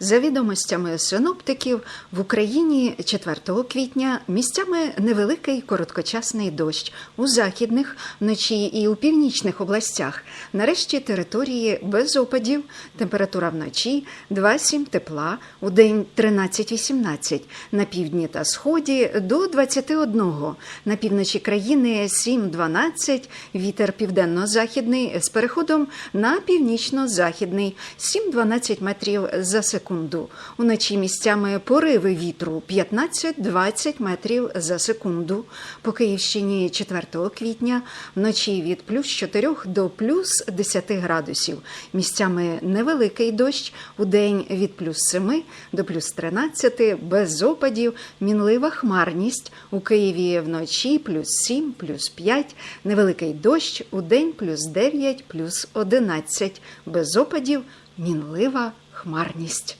За відомостями синоптиків, в Україні 4 квітня місцями невеликий короткочасний дощ у західних, вночі і у північних областях. Нарешті території без опадів. Температура вночі 2-7 тепла, у день 13-18, на півдні та сході до 21, на півночі країни 7-12, вітер південно-західний з переходом на північно-західний 7-12 метрів за секунду. Уночі місцями пориви вітру 15-20 метрів за секунду. По Київщині 4 квітня вночі від плюс 4 до плюс 10 градусів. Місцями невеликий дощ, у день від плюс 7 до плюс 13, без опадів, мінлива хмарність. У Києві вночі плюс 7, плюс 5, невеликий дощ, у день плюс 9, плюс 11, без опадів, мінлива хмарність.